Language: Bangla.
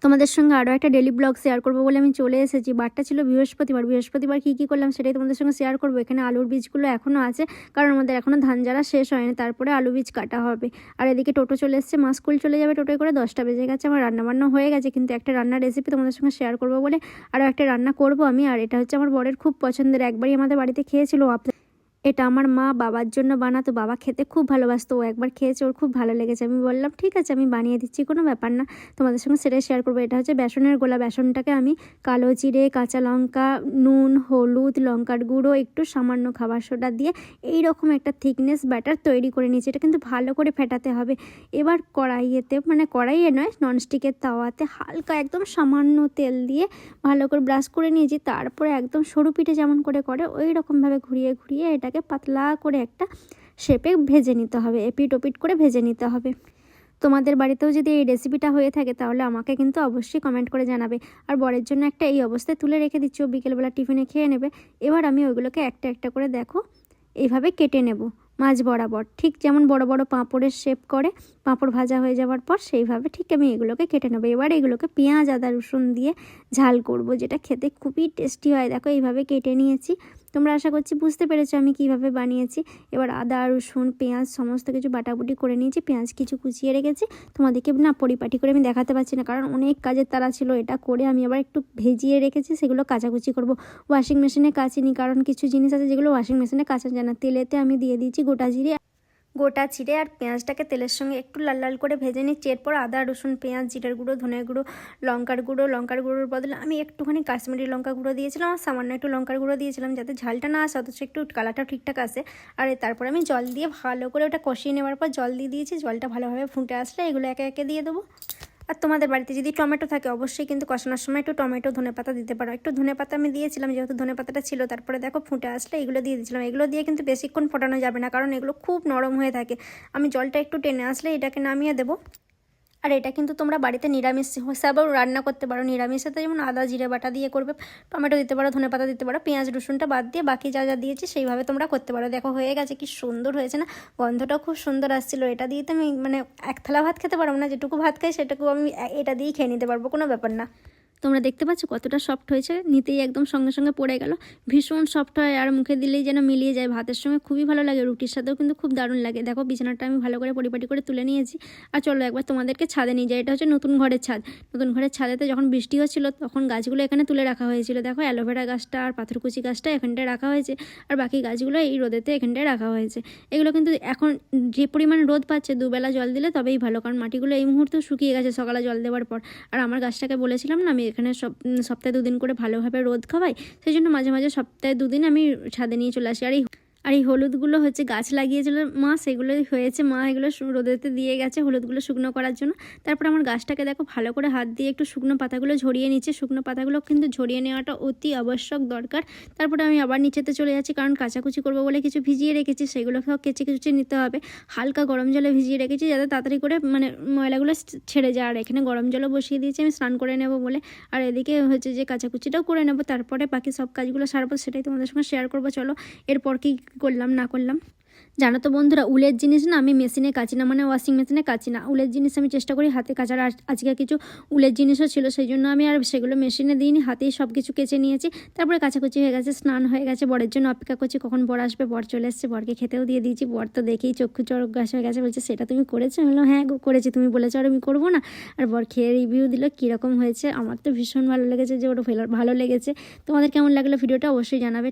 তোমাদের সঙ্গে আরও একটা ডেলি ব্লগ শেয়ার করব বলে আমি চলে এসেছি। বারটা ছিল বৃহস্পতিবার। বৃহস্পতিবার কী কী করলাম সেটাই তোমাদের সঙ্গে শেয়ার করব। এখানে আলুর বীজগুলো এখনও আছে, কারণ আমাদের এখনও ধান যারা শেষ হয়নি, তারপরে আলু বীজ কাটা হবে। আর এদিকে টোটো চলে এসছে, মা স্কুল চলে যাবে টোটোয় করে দশটা বেজে গেছে। আমার রান্নাবান্না হয়ে গেছে, কিন্তু একটা রান্নার রেসিপি তোমাদের সঙ্গে শেয়ার করব বলে আরও একটা রান্না করব আমি। আর এটা হচ্ছে আমার বরের খুব পছন্দের, একবারই আমাদের বাড়িতে খেয়েছিল। আপ- এটা আমার মা বাবার জন্য বানাতো, বাবা খেতে খুব ভালোবাসতো, ও একবার খেয়েছে, ওর খুব ভালো লেগেছে। আমি বললাম, ঠিক আছে, আমি বানিয়ে দিচ্ছি, কোনো ব্যাপার না, তোমাদের সঙ্গে সেটাই শেয়ার করব। এটা হচ্ছে বেসনের গোলা। বেসনটাকে আমি কালো জিরে, কাঁচা লঙ্কা, নুন, হলুদ, লঙ্কার গুঁড়ো, একটু সামান্য খাবার সোডা দিয়ে এই রকম একটা থিকনেস ব্যাটার তৈরি করে নিয়েছি। এটা কিন্তু ভালো করে ফেটাতে হবে। এবার কড়াইয়েতে মানে কড়াইয়ে নয় ননস্টিকের তাওয়াতে হালকা একদম সামান্য তেল দিয়ে ভালো করে ব্রাশ করে নিয়েছি। তারপরে একদম সরু পিঠে যেমন করে করে ওই রকমভাবে ঘুরিয়ে ঘুরিয়ে এটাকে পাতলা করে একটা শেপে ভেজে নিতে হবে, এপিট ওপিট করে ভেজে নিতে হবে। তোমাদের বাড়িতেও যদি এই রেসিপিটা হয়ে থাকে তাহলে আমাকে কিন্তু অবশ্যই কমেন্ট করে জানাবে। আর বরের জন্য একটা এই অবস্থায় তুলে রেখে দিচ্ছি, ও বিকেলবেলা টিফিনে খেয়ে নেবে। এবার আমি ওইগুলোকে একটা একটা করে দেখো এইভাবে কেটে নেব মাছ বরাবর। ঠিক যেমন বড় বড় পাঁপড়ের শেপ করে, পাঁপড় ভাজা হয়ে যাওয়ার পর সেইভাবে ঠিক আমি এগুলোকে কেটে নেব। এবার এগুলোকে পেঁয়াজ, আদা, রসুন দিয়ে ঝাল করব, যেটা খেতে খুবই টেস্টি হয়। দেখো এইভাবে কেটে নিয়েছি। তোমরা আশা করছি বুঝতে পেরেছ আমি কীভাবে বানিয়েছি। এবার আদা, রসুন, পেঁয়াজ সমস্ত কিছু বাটাবুটি করে নিয়েছি, পেঁয়াজ কিছু কুচিয়ে রেখেছি। তোমাদেরকে না পরিপাটি করে আমি দেখাতে পারছি না, কারণ অনেক কাজের তারা ছিল। এটা করে আমি আবার একটু ভেজিয়ে রেখেছি, সেগুলো কাচাকুচি করব। ওয়াশিং মেশিনে কাচিনি, কারণ কিছু জিনিস আছে যেগুলো ওয়াশিং মেশিনে কাচা যায় না। তেলেতে আমি দিয়ে দিয়েছি গোটা জিরে। গোটা চিড়ে আর পেঁয়াজটাকে তেলের সঙ্গে একটু লাল লাল করে ভেজে নিচ্ছি। এরপর আদা, রসুন, পেঁয়াজ, জিরের গুঁড়ো ধনের গুঁড়ো, লঙ্কার গুঁড়ো। লঙ্কার গুঁড়োর বদলে আমি একটুখানি কাশ্মীরি লঙ্কা গুঁড়ো দিয়েছিলাম আর সামান্য একটু লঙ্কার গুঁড়ো দিয়েছিলাম যাতে ঝালটা না আসে, অথচ একটু কালারটাও ঠিকঠাক আসে। আর তারপর আমি জল দিয়ে ভালো করে ওটা কষিয়ে নেওয়ার পর জল দিয়ে দিয়েছি। জলটা ভালোভাবে ফুটে আসলে এগুলো একে একে দিয়ে দেবো। আর তোমাদের বাড়িতে যদি টমেটো থাকে, অবশ্যই কিন্তু কষানোর সময় একটু টমেটো, ধনে পাতা দিতে পারো। একটু ধনে পাতা আমি দিয়েছিলাম, যেহেতু ধনে পাতাটা ছিল, তারপরে দেখো ফুটে আসলে এগুলো দিয়ে দিয়েছিলাম। এগুলো দিয়ে কিন্তু বেশিক্ষণ ফোটানো যাবে না, কারণ এগুলো খুব নরম হয়ে থাকে। আমি জলটা একটু টেনে আসলে এটাকে নামিয়ে দেবো। আর এটা কিন্তু তোমরা বাড়িতে নিরামিষ হিসাবেও রান্না করতে পারো। নিরামিষেতে যেমন আদা, জিরে বাটা দিয়ে করবে, টমেটো দিতে পারো, ধনে পাতা দিতে পারো, পেঁয়াজ, রসুনটা বাদ দিয়ে বাকি যা যা দিয়েছি সেইভাবে তোমরা করতে পারো। দেখো, হয়ে গেছে কি সুন্দর হয়েছে না? গন্ধটাও খুব সুন্দর আসছিল। এটা দিয়ে তো আমি মানে এক থালা ভাত খেতে পারব না, যেটুকু ভাত খাই সেটুকু আমি এটা দিয়েই খেয়ে নিতে পারব, কোনো ব্যাপার না। তোমরা দেখতে পাচ্ছ কতটা সফট হয়েছে। নিতেই একদম সঙ্গে সঙ্গে পড়ে গেল। ভীষণ সফট হয় আর মুখে দিলেই যেন মিলিয়ে যায়। ভাতের সঙ্গে খুবই ভালো লাগে। রুটির সাথেও কিন্তু খুব দারুণ লাগে। দেখো, বিছানাটা আমি ভালো করে পরিপাটি করে তুলে নিয়েছি। আর চলো একবার তোমাদেরকে ছাদে নিয়ে যাই। এটা হচ্ছে নতুন ঘরের ছাদ। নতুন ঘরের ছাদেতে যখন বৃষ্টি হচ্ছিল, তখন গাছগুলো এখানে তুলে রাখা হয়েছিল। দেখো, অ্যালোভেরা গাছটা আর পাথরকুচি গাছটা এখানটায় রাখা হয়েছে। আর বাকি গাছগুলো এই রোদেতে এখানটায় রাখা হয়েছে। এগুলো কিন্তু এখন যে পরিমাণ রোদ পাচ্ছে, দুবেলা জল দিলে তবেই ভালো। কারণ মাটিগুলো এই মুহূর্তে শুকিয়ে গেছে সকালে জল দেওয়ার পর। আর আমার গাছটাকে বলেছিলাম না আমি এখানে সব সপ্তাহে দুদিন করে ভালোভাবে রোদ খাওয়াই, সেই জন্য মাঝে মাঝে সপ্তাহে দুদিন আমি ছাদে নিয়ে চলে আসি। আর এই আর এই হলুদগুলো হচ্ছে গাছ লাগিয়েছিল মা, সেগুলো হয়েছে মা, এগুলো রোদেতে দিয়ে গেছে হলুদগুলো শুকনো করার জন্য। তারপর আমার গাছটাকে দেখো ভালো করে হাত দিয়ে একটু শুকনো পাতাগুলো ঝরিয়ে নিচ্ছে। শুকনো পাতাগুলো কিন্তু ঝরিয়ে নেওয়াটা অতি আবশ্যক দরকার। তারপরে আমি আবার নিচেতে চলে যাচ্ছি, কারণ কাচাকুচি করব বলে কিছু ভিজিয়ে রেখেছি, সেগুলো সব কেচে কুচে নিতে হবে। হালকা গরম জলে ভিজিয়ে রেখেছি যাতে তাড়াতাড়ি করে মানে ময়লাগুলো ছেড়ে যায়। আর এখানে গরম জলও বসিয়ে দিয়েছি আমি, স্নান করে নেব বলে। আর এদিকে হচ্ছে যে কাচাকুচিটাও করে নেব, তারপরে বাকি সব কাজগুলো সারবো, সেটাই তোমাদের সঙ্গে শেয়ার করব। চলো, এরপর কি করলাম, না করলাম। জানো তো বন্ধুরা, উলের জিনিস না আমি মেশিনে কাচি না মানে ওয়াশিং মেশিনে কাচি না। উলের জিনিস আমি চেষ্টা করি হাতে কাচার আজকে কিছু উলের জিনিসও ছিল, সেই জন্য আমি আর সেগুলো মেশিনে দিইনি। হাতেই সব কিছু কেচে নিয়েছি। তারপরে কাচাকুচি হয়ে গেছে, স্নান হয়ে গেছে, বরের জন্য অপেক্ষা করছি, কখন বর আসবে? বর চলে এসছে, বরকে খেতেও দিয়ে দিয়েছি। বর তো দেখেই চক্ষু চড়ক গাছ হয়ে গেছে, বলছে, সেটা তুমি করেছ? আমি বললাম হ্যাঁ করেছি, তুমি বলেছ আর আমি করব না। আর বর খেয়ে রিভিউ দিল, কীরকম হয়েছে? আমার তো ভীষণ ভালো লেগেছে যে ওটা ভালো লেগেছে। তোমাদের কেমন লাগল ভিডিওটা অবশ্যই জানাবে।